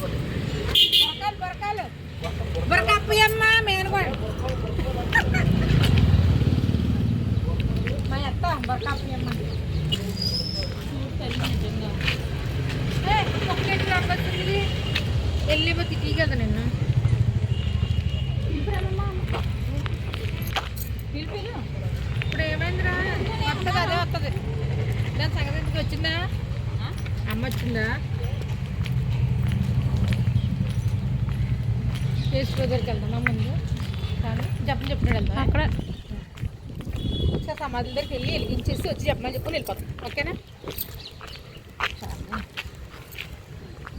বলে దగ్గరికి వెళ్దామా ముందు. కానీ చెప్పని చెప్పినాడు వెళ్దాం అక్కడ. సమాధుల దగ్గరికి వెళ్ళి వెలిగించేసి వచ్చి చెప్పమని చెప్పుకొని వెళ్ళిపోతాం. ఓకేనా?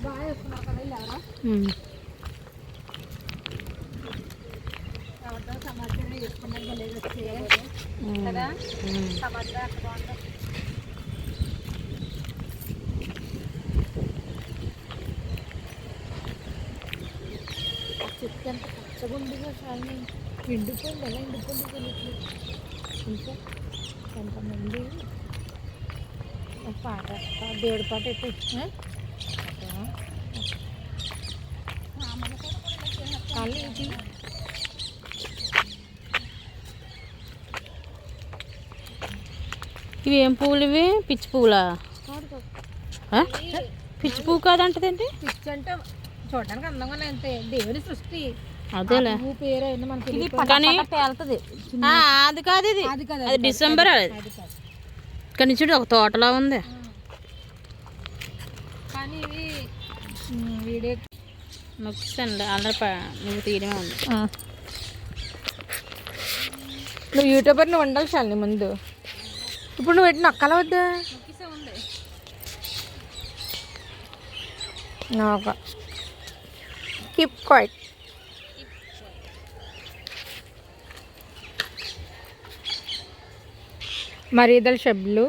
బాగా వేసుకున్నావు కదా. ఎవరితో సమాచారం ఉమ్. కదా. సమాచారం అక్కడ షాలిని ఎండిపోయింది ఎలా ఎండిపోయింది తెలియట్లేదు ఇంకా కొంతమంది పాట దేవుడి పాట ఎట్టు ఖాళీ ఇది. ఇవి ఏం పువ్వులు ఇవి? పిచ్చి పువ్వులా? పిచ్చి పువ్వు కాదంటదేంటి పిచ్చి అంటే చూడడానికి అందంగా అంతే. దేవుని సృష్టి. అదేలే. కానీ అది కాదు ఇది. అది డిసెంబర్ అది కానీ చూడు ఒక తోటలా ఉంది. నువ్వు తీయడమే ఉంది. నువ్వు యూట్యూబర్ నువ్వు ఉండాలి చాలు ముందు. ఇప్పుడు నువ్వు ఎటు నొక్కాల వద్దా? ఒక కీప్ క్వైట్ మరీదల షబ్లు.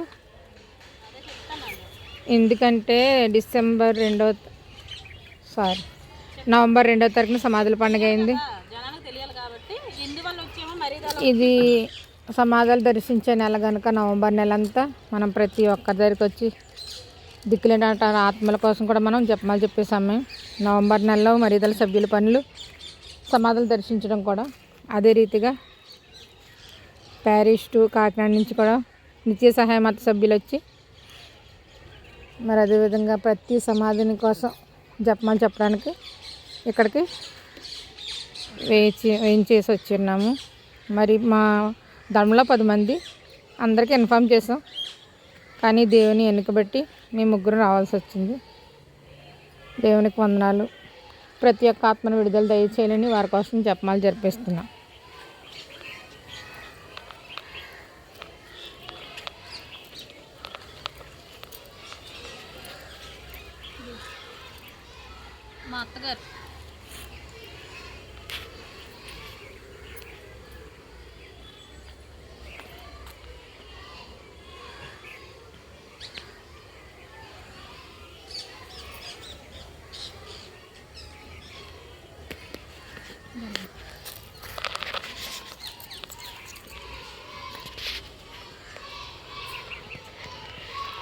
ఎందుకంటే డిసెంబర్ రెండో సారీ నవంబర్ రెండో తారీఖున సమాధుల పండుగ అయింది. ఇది సమాధాలు దర్శించే నెల కనుక నవంబర్ నెల అంతా మనం ప్రతి ఒక్కరి దగ్గరికి వచ్చి దిక్కులేని ఆత్మల కోసం కూడా మనం జపమాలు చెప్పే సమయం నవంబర్ నెలలో మరీదల సభ్యుల పనులు సమాధులు దర్శించడం కూడా అదే రీతిగా ప్యారిస్ టు కాకినాడ నుంచి కూడా నిత్య సహాయ మత సభ్యులు వచ్చి మరి అదేవిధంగా ప్రతి సమాధిని కోసం జపమాలు చెప్పడానికి ఇక్కడికి వేయించి వేయించేసి వచ్చిన్నాము. మరి మా ధర్మంలో పది మంది అందరికీ ఇన్ఫామ్ చేసాం. కానీ దేవుని వెనుకబెట్టి మేము ముగ్గురు రావాల్సి వచ్చింది. దేవునికి వందనాలు. ప్రతి ఒక్క ఆత్మను విడుదల దయచేయాలని వారి కోసం జపమాలు జరిపిస్తున్నాం.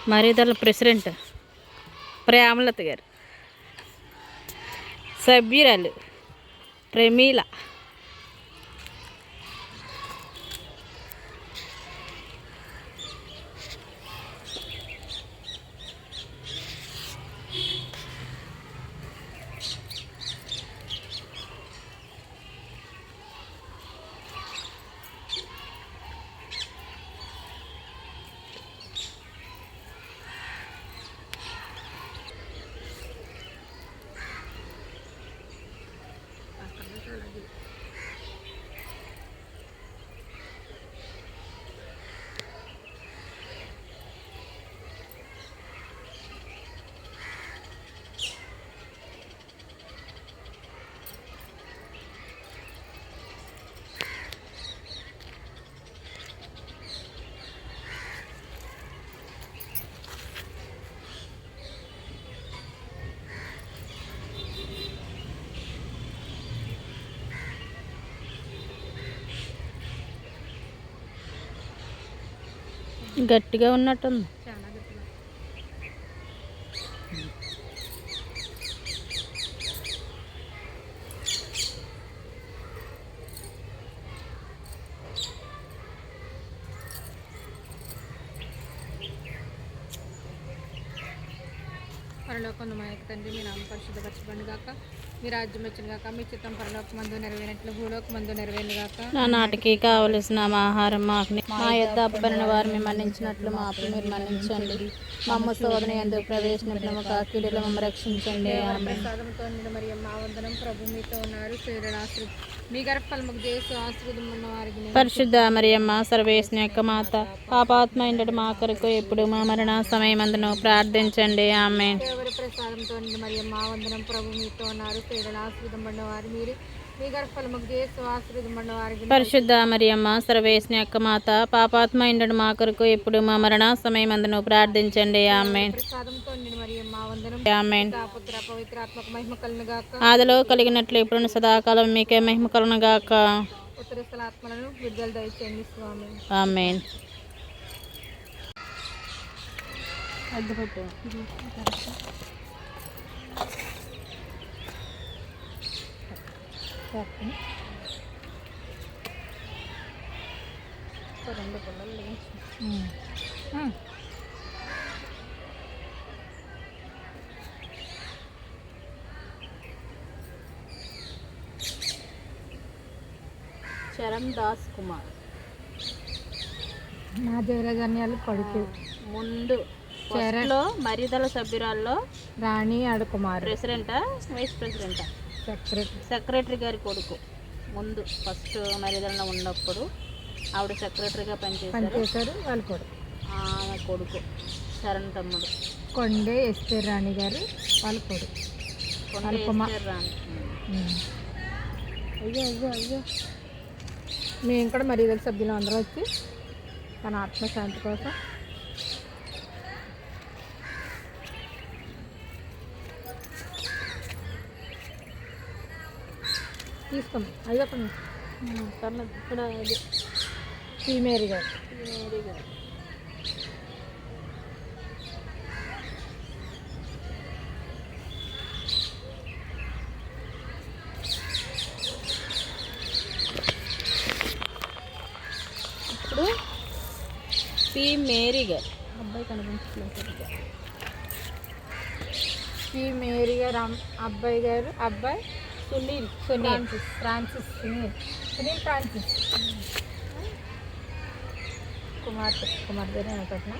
మరీదల ప్రెసిడెంట్ ప్రేమలత గారు. సభ్యురాలు ప్రమీల. గట్టిగా ఉన్నట్టుంది. కొంతమంది తండ్రి మీ నామ పరిశుభ్రపరచబండి కాక మీ రాజ్యం వచ్చిన గాక మీ చిత్తం పరలోక మందు నెరవేరినట్లు భూలోక మందు నెరవేరిన గాక. నా నాటికి కావలసిన మా ఆహారం మాకు మా యొద్ద అప్పబడిన వారు మేము మన్నించినట్లు మా అప్పు మీరు మన్నించండి. మమ్మ శోధన ఎందుకు ప్రవేశించిన కీడులో మమ్మ రక్షించండి. ప్రసాదంతో మరి మా వందనం ప్రభు మీతో ఉన్నారు. స్త్రీలను ఆశ్రది మీ గర్భఫలముకు వారికి పరిశుద్ధ మరియమ్మ సర్వేశ్ని యొక్క మాత పాపాత్మ ఇండటి మా కొరకు ఎప్పుడు మా మరణ సమయమందును ప్రార్థించండి. ఆమె ప్రసాదంతో నిండు మరి మా వందనం ప్రభు మీతో ఉన్నారు. స్త్రీలను ఆశ్రదం ఉన్న వారు మీరు. మీ గర్భఫలముకు పరిశుద్ధ మరియమ్మ సర్వేశ్ని యొక్క మాత పాపాత్మ ఇండటి మా కొరకు ఎప్పుడు మా మరణ సమయమందును ప్రార్థించండి. ఆమె ప్రసాదంతో నిండు మరి మా వందనం. ఆమె పుత్ర పవిత్రాత్మక మహిమ కలును గాక. ఆదిలో కలిగినట్లు ఇప్పుడు సదాకాలం మీకే మహిమ ఆత్మలను విడుదల దయచేయండి స్వామి. ఆమెన్ చరణ్ దాస్ కుమార్. నా దేవరాజన్యాలు కొడుకు ముందు ఫస్ట్లో మరిదల సభ్యురాల్లో రాణి అడుకుమారు ప్రెసిడెంటా? వైస్ ప్రెసిడెంటా? సెక్రటరీ. సెక్రటరీ గారి కొడుకు. ముందు ఫస్ట్ మరిదలలో ఉన్నప్పుడు ఆవిడ సెక్రటరీగా పనిచేశారు. వాళ్ళ కొడుకు. ఆమె కొడుకు. శరణ్ తమ్ముడు. కొండే ఎస్తే రాణి గారు వాళ్ళ కొడుకు. కొండ రాణి. అయ్యో అయ్యో అయ్యో. మేము కూడా మరి ఇద్దరు సభ్యులు అందరూ వచ్చి తన ఆత్మశాంతి కోసం తీసుకోండి అయ్యో ఉమ్, తను ఇక్కడ ఇది శ్రీమేరి గారు. మేరీ గారు. ఇప్పుడు పి మేరీ గారు. అబ్బాయి కనిపించట్లేదు. సరిగ్గా. శ్రీమేరి గారు అబ్బాయి గారు అబ్బాయి Sunil Sunil. Francis. Francis Sunil. Sunil Francis. కుమార్తె కుమార్తె అనుకుంటున్నా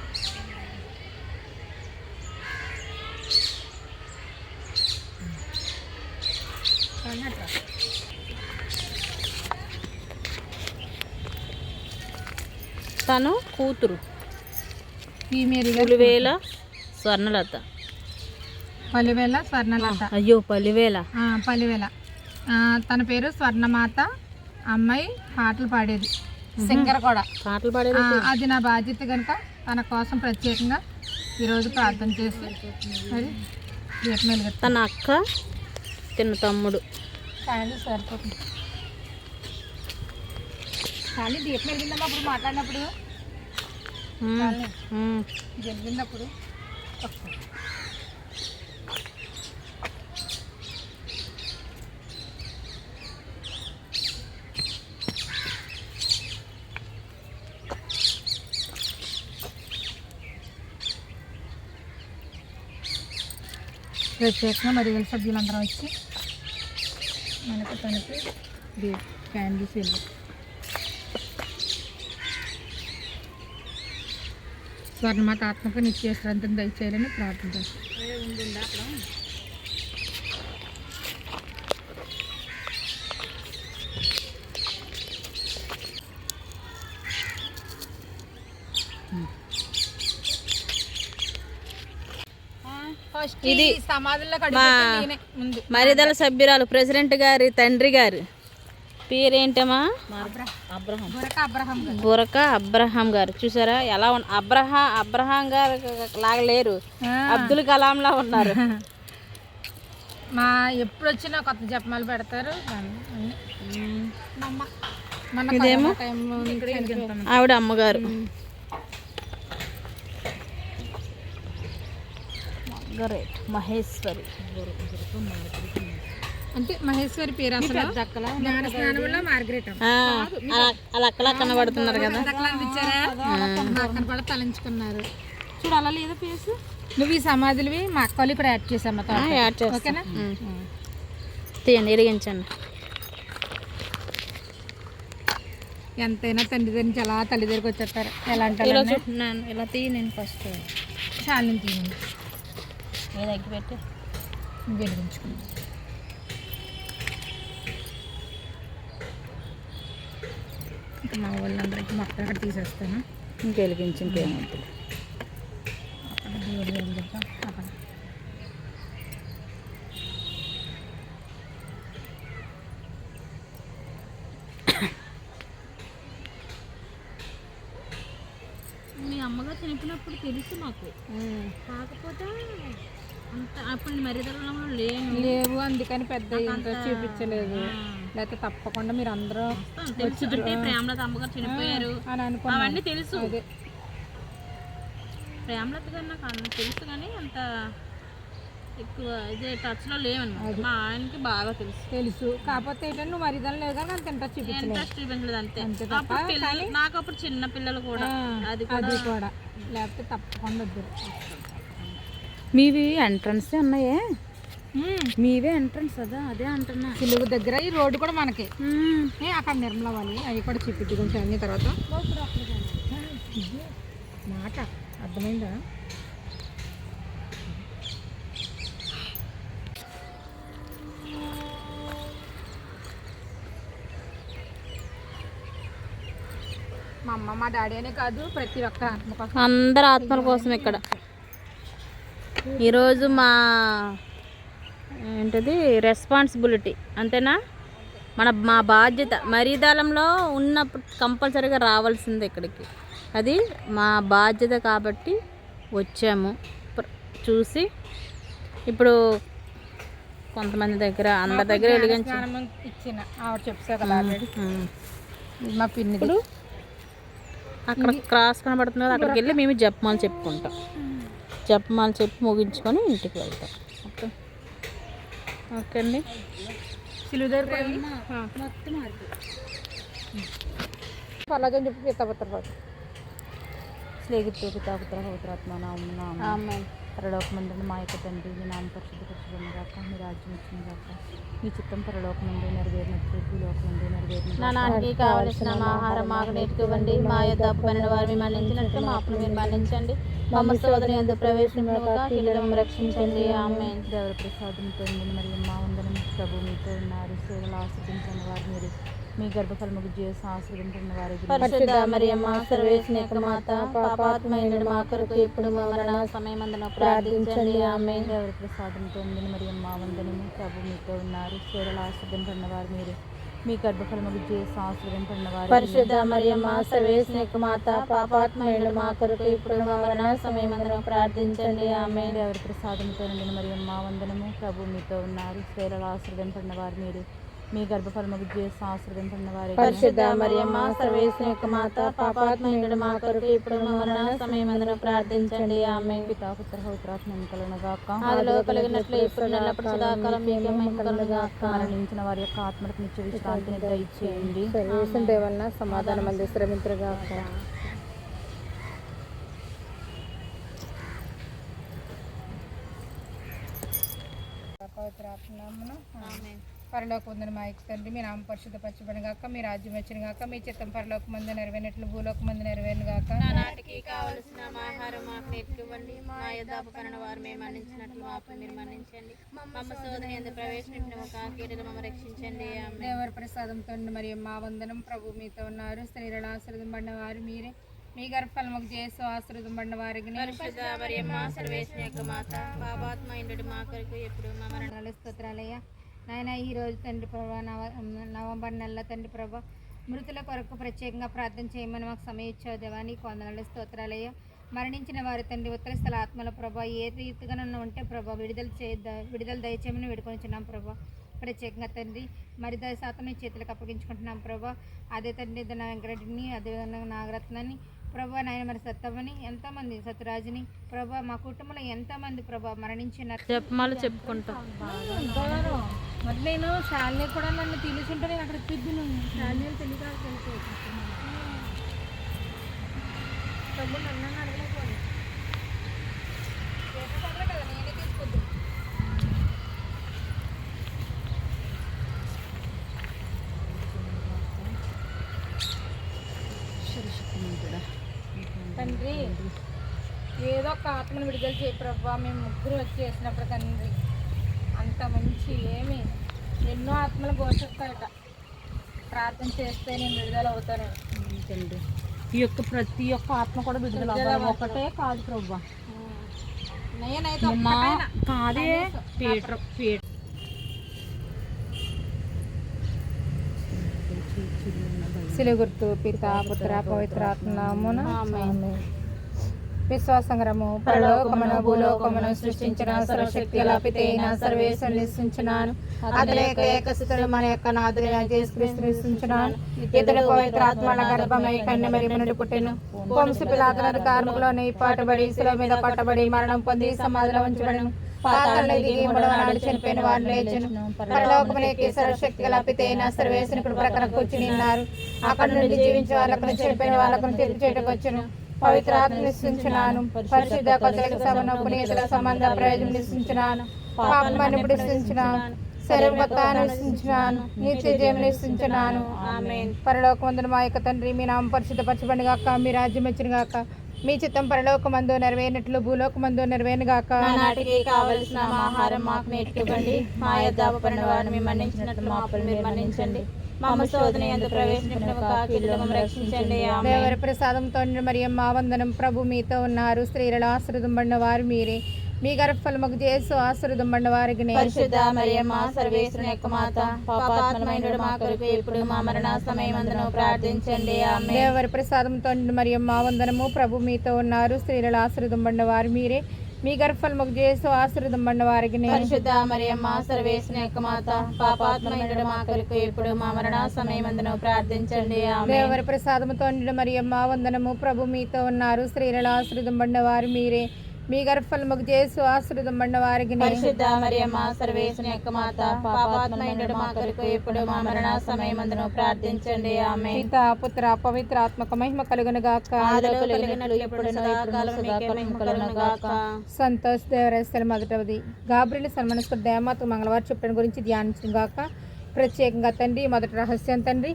తను కూతురు. గారు పులివేల స్వర్ణలత. పలివేల స్వర్ణలత. అయ్యో పలివేల. పలివేల. తన పేరు స్వర్ణమాత అమ్మాయి పాటలు పాడేది. సింగర్ కూడా. పాటలు పాడేది అది నా బాధ్యత కనుక తన కోసం ప్రత్యేకంగా ఈరోజు ప్రార్థన చేసి మరి దీపం తన అక్క తిన్న తమ్ముడు. కానీ సరిపోతుంది. కానీ దీపం వెలిగిందమ్మా అప్పుడు మాట్లాడినప్పుడు? ఉమ్, రేపు చేసిన వెలిగినప్పుడు ఒకసారి. ప్రత్యేకంగా మరి వీళ్ళ సభ్యులందరం వచ్చి మనకు తనకి ఇది క్యాండీస్ వెళ్ళి స్వర్ణమాత ఆత్మకు నిత్య శ్రద్ధను దయచేయాలని ప్రార్థించారు ఇది మరిదల సభ్యురాలు ప్రెసిడెంట్ గారి తండ్రి గారు. పేరేంటమ్మా? అబ్రహం బురక అబ్రహం గారు. బురక అబ్రహాం గారు. చూసారా? ఎలా ఉన్న అబ్రహా అబ్రహాం గారు లాగా లేరు. ఆ, అబ్దుల్ కలాం లా ఉన్నారు. మా ఎప్పుడు వచ్చినా కొత్త జపమాలు పెడతారు. ఇదేమో? ఆవిడ అమ్మగారు. గ్రేట్ మహేశ్వరి. అంటే మహేశ్వరి పేరు అసలు? అలా అక్కలా కనబడుతున్నారు కదా. కూడా తలంచుకున్నారు. చూడు అలా లేదా ఫేస్? నువ్వు ఈ సమాధులవి మా అక్క వాళ్ళు ఇప్పుడు యాడ్ తర్వాత. యాడ్ చేస్తా. ఓకేనా. తీయండి వెలిగించండి ఎంతైనా తండ్రి దగ్గర నుంచి అలా తల్లి దగ్గరికి వచ్చేస్తారు. ఎలా అంటారు ఇలా తీయి నేను ఫస్ట్. చాలా తీయండి ఏది ఎగ్గి పెట్టి. వెలిగించుకుంది ఇంకా మా వాళ్ళందరికీ మొత్తం అక్కడ తీసేస్తాను. ఇంక వెలిగించి ఇంకేమవుతుంది అక్కడ దేవుడి దగ్గర అక్కడ మీ అమ్మగారు చనిపోయినప్పుడు తెలుసు మాకు. కాకపోతే అప్పుడు మర్యాదలో లేను లేవు. అందుకని పెద్ద ఇంట్రెస్ట్ చూపించలేదు. లేకపోతే తప్పకుండా మీరు అందరూ తెలుసు ప్రేమలత అమ్మగారు చనిపోయారు. అని అనుకున్నాను. అవన్నీ తెలుసు. ప్రేమలత గారు నాకు అన్ని తెలుసు కానీ అంత ఎక్కువ ఇదే టచ్లో లేవన్నమాట మా ఆయనకి బాగా తెలుసు. తెలుసు. కాకపోతే ఏంటంటే నువ్వు మరిదాన్ని లేదు కానీ అంత ఇంట్రెస్ట్ చూపించలేదు. ఇంట్రెస్ట్ చూపించలేదు అంతే. అంతే తప్ప నాకు అప్పుడు చిన్న పిల్లలు కూడా. అది అది కూడా. లేకపోతే తప్పకుండా వద్దురు మీవి ఎంట్రన్స్ ఉన్నాయే? మీవే ఎంట్రన్స్ అదా? అదే అంటున్నా. సిలువు దగ్గర ఈ రోడ్డు కూడా మనకి. ఏ, అక్కడ నిర్మల వాళ్ళు అవి కూడా చూపించి కొంచెం అన్ని తర్వాత. మాట అర్థమైందా? మా అమ్మ మా డాడీ అనే కాదు ప్రతి ఒక్క ఆత్మ కోసం అందరు ఆత్మల కోసం ఇక్కడ. ఈరోజు మా ఏంటది రెస్పాన్సిబిలిటీ అంతేనా? మన మా బాధ్యత. మరీదాలంలో ఉన్నప్పుడు కంపల్సరీగా రావాల్సిందే ఇక్కడికి. అది మా బాధ్యత కాబట్టి వచ్చాము. చూసి. ఇప్పుడు కొంతమంది దగ్గర అందరి దగ్గర ఇచ్చిన. ఆవిడ కదా మా పిన్ని ఇప్పుడు అక్కడ క్రాస్ కనబడుతుంది కదా అక్కడికి వెళ్ళి మేము జపమాలు చెప్పుకుంటాం. జపమాలు చెప్పి ముగించుకొని ఇంటికి వెళ్తాం. ఓకే? ఓకే అండి. పర్లేదు చెప్పి పిత్తపత్ర పాటు స్నేహితుడు పితాపుత్ర పవిత్రాత్మ నామ పరలోకమందుని మా యొక్క తండ్రి మీ నామ పరిశుద్ధపరచబడిన గాక మీ రాజ్యం వచ్చిన గాక మీ చిత్తం పరలోకమందు నెరవేరినట్లు భూలోకమందు నెరవేరిన నా నాటికి కావలసిన మా ఆహారం మాకు నేర్చుకోవండి మా యొక్క పనిన వారిని మన్నించినట్టు మా అప్పులు మీరు మన్నించండి మమ్మ సోదరి ఎందు కీడడం రక్షించండి. ఆమె దేవర ప్రసాదం పొందిన మరియు మా వందనం ప్రభు మీతో ఉన్నారు. సేవలు ఆశ్రదించిన వారు మీరు మీ గర్భఫలముకు చేసి ఆశ్రదించిన వారి మాత పాపాత్మైన మా కొరకు ఇప్పుడు మరణ సమయమందున ప్రార్థించండి. ఆమె దేవర ప్రసాదం పొందిన మరియు మా వందనము. ప్రభు మీతో ఉన్నారు. సేవలు ఆశ్రదించిన వారు మీరు. మీ గర్భఫలముకు చేసి ఆశ్రదించిన వారు పరిశుద్ధ మరియమ్మ సర్వేశ్వని యొక్క మాత పాపాత్మైన మా కొరకు ఇప్పుడు మరణ సమయమందున ప్రార్థించండి. ఆమె దేవర ప్రసాదంతో నిండిన మరియు మా వందనము. ప్రభు మీతో ఉన్నారు. స్త్రీలలో ఆశ్రదింపడిన వారు మీరు. మీ ఆశ్రదింపడిన వారి. పరిశుద్ధ మరియమ్మ సర్వేశ్వని యొక్క మాత పాపాత్మైన మా కొరకు ఇప్పుడు మరణ సమయమందున ప్రార్థించండి. ఆమె పితాపుత్ర పవిత్రాత్మ ఎన్నికలను గాక ఆదిలో కలిగినట్లు ఇప్పుడు ఎల్లప్పుడు సదాకాలం మరణించిన వారి యొక్క ఆత్మలకు నిత్య విశ్రాంతిని దయచేయండి సర్వేశం దేవన్న సమాధానం అందిస్తారు మిత్రుగా పరలోక ఉందని మా యొక్క తండ్రి మీ నామ పరిశుద్ధ పచ్చబడిన గాక మీ రాజ్యం వచ్చిన గాక మీ చిత్తం పరలోక మంది నెరవేరినట్లు భూలోక మంది నెరవేరిన గాక. నాటికి కావలసిన మా ఆహారం మాకు నేర్చుకోండి మా పనిన వారు మేము మన్నించినట్లు మాకు మీరు మన్నించండి. మమ్మ సోదరి ఎందు ప్రవేశించిన ఒక కీడులు మమ్మ రక్షించండి. దేవర ప్రసాదంతో మరియు మా వందనం ప్రభు మీతో ఉన్నారు. స్త్రీలను ఆశ్రదింపడిన వారు మీరే. మీ గర్భఫలముకు చేసు ఆశ్రదింపడిన వారికి పరిశుద్ధ మరియమ్మ సర్వేశ్వని యొక్క మాత పాపాత్మ ఇండు మా కొరకు ఎప్పుడు మా మరణ వందనాలు స్తోత్రాలయ్య. నాయన ఈ రోజు తండ్రి ప్రభా నవ నవంబర్ నెల తండ్రి ప్రభా మృతుల కొరకు ప్రత్యేకంగా ప్రార్థన చేయమని మాకు సమయం ఇచ్చావు దేవా నీకు వందనాలు స్తోత్రాలయ్య మరణించిన వారి తండ్రి ఉత్తర స్థల ఆత్మల ప్రభా ఏ రీతిగా నన్ను ఉంటే ప్రభా విడుదల చే విడుదల దయచేయమని వేడుకొనిచున్నాం ప్రభా. ప్రత్యేకంగా తండ్రి మరి దయ శాతం నీ చేతులకు అప్పగించుకుంటున్నాం ప్రభా. అదే తండ్రి ధన వెంకటరెడ్డిని అదే నాగరత్నాన్ని ప్రభా నాయన మరి సత్తమ్మని ఎంతోమంది సత్యరాజుని ప్రభా మా కుటుంబంలో ఎంతోమంది ప్రభా మరణించినారు జపమాలు చెప్పుకుంటాం. మరి నేను శాలిని కూడా నన్ను తెలిసింటే నేను అక్కడ తిద్దు నువ్వు శాలిని తెలియక డబ్బులు నన్ను కదా నేనే తీసుకొద్దు. తండ్రి ఏదో ఒక ఆత్మను విడుదల చేయ ప్రభావ మేము ముగ్గురు వచ్చి చేసినప్పుడు తండ్రి. అంత మంచి ఏమి? ఎన్నో ఆత్మలు పోషిస్తాయట. ప్రార్థన చేస్తే నేను విడుదల అవుతాను ఈ యొక్క ప్రతి ఒక్క ఆత్మ కూడా విడుదల అవ్వాలి. ఒకటే కాదు ప్రభా. నేనైతే మా ఒక్కటైనా. కాదే పీటర్ పీటర్. శిల గుర్తు పిత పుత్ర పవిత్రాత్మ నామమున ఆమేన్. విశ్వాసంగరము. పరలోకమును భూలోకమును సృష్టించిన సర్వశక్తి లపితైన సర్వేశ్వరుని సృష్టించినాను అతలేక ఏకసుతుడు మన యొక్క నాదులైన చేసుక్రీస్తు ఇతర ఇతడు పవిత్రాత్మల గర్భమై కన్య మరి మునుడు పుట్టెను. వంశ పిలాతన కార్మికులోని పాటుబడి శిల మీద పట్టబడి మరణం పొంది సమాధిలో ఉంచబడను. పాతాళంలో దిగి మూడవ నాడు చనిపోయిన వారిని లేచెను. పరలోకమునికి సర్వశక్తి గల పితైన సర్వేశ్వరుని ఇప్పుడు కూర్చుని ఉన్నారు. అక్కడ నుండి జీవించే వాళ్ళకు చనిపోయిన వాళ్ళకు తీర్పు వచ్చును. పవిత్ర ఆత్మ నిశ్చించున్నాను పరిశుద్ధ కొత్తలకు సభను పునీతుల సంబంధ ప్రయోజనం నిశ్చించున్నాను పాపమని నిశ్చించున్నాను శరీరగతాన్ని నిశ్చించున్నాను నిత్య జీవం నిశ్చించున్నాను పరలోకమందున మా యొక్క తండ్రి మీ నామ పరిశుద్ధపరచబడి గాక మీ రాజ్యం వచ్చిన గాక మీ చిత్తం పరలోకమందు నెరవేరినట్లు భూలోకమందు నెరవేరును గాక. నాటికి కావలసిన ఆహారం మాకు నేర్చుకోండి మా యొక్క వారిని మన్నించినట్లు మా మీరు మన్నించండి. మా. దేవర ప్రసాదంతో మరియమ్మ వందనం ప్రభు మీతో ఉన్నారు. స్త్రీలలో ఆశ్రదంబడిన వారు మీరే. మీ గర్భఫలముకు చేసు ఆశ్రదంబడిన వారికి పరిశుద్ధ మరియమ్మ సర్వేశ్వరుని యొక్క మాత పాపాత్మలమైన మా కొరకు ఇప్పుడు మా మరణ సమయమందును ప్రార్థించండి. ఆమె దేవర ప్రసాదంతో మరియమ్మ వందనము ప్రభు మీతో ఉన్నారు. స్త్రీలలో ఆశ్రదంబడిన వారు మీరే. మీ గర్భఫలముకు చేసు ఆశ్రదంబడిన వారికి పరిశుద్ధ మరియమ్మ సర్వేశ్వరుని యొక్క మాత పాపాత్మలమైన మా కొరకు ఇప్పుడు మా మరణ సమయమందును ప్రార్థించండి. దేవర ప్రసాదముతో మరియమ్మ వందనము ప్రభు మీతో ఉన్నారు. స్త్రీలలో ఆశ్రదంబడిన వారు మీరే. మీ గర్భఫలముకు చేసు ఆశ్రదంబడిన వారికి పరిశుద్ధ మరియమ్మ సర్వేశ్వరుని యొక్క మాత మా కొరకు ఇప్పుడు మా మరణ సమయమందును ప్రార్థించండి. ఆమె పిత పుత్ర పవిత్ర ఆత్మక మహిమ కలుగును గాక సంతోష్ దేవరేశ్వర మొదటవది గాబ్రిల్ సన్మనస్కు దేమాత మంగళవారం చెప్పడం గురించి ధ్యానించిన గాక ప్రత్యేకంగా తండ్రి మొదటి రహస్యం తండ్రి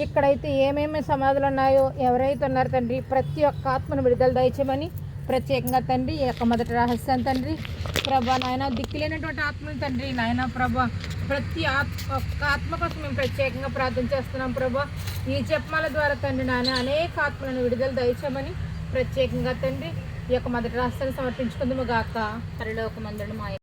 ఇక్కడైతే ఏమేమి సమాధులు ఉన్నాయో ఎవరైతే ఉన్నారో తండ్రి ప్రతి ఒక్క ఆత్మను విడుదల దయచేయమని ప్రత్యేకంగా తండ్రి ఈ యొక్క మొదటి రహస్యం తండ్రి. ప్రభా నాయన దిక్కులేనటువంటి ఆత్మలు తండ్రి. నాయన ప్రభా ప్రతి ఆత్మ ఆత్మ కోసం మేము ప్రత్యేకంగా ప్రార్థన చేస్తున్నాం ప్రభా. ఈ జపమాల ద్వారా తండ్రి నాయన అనేక ఆత్మలను విడుదల దయచేయమని ప్రత్యేకంగా తండ్రి ఈ యొక్క మొదటి రహస్యాన్ని సమర్పించుకుందాము గాక. పరలోకమందుడు మా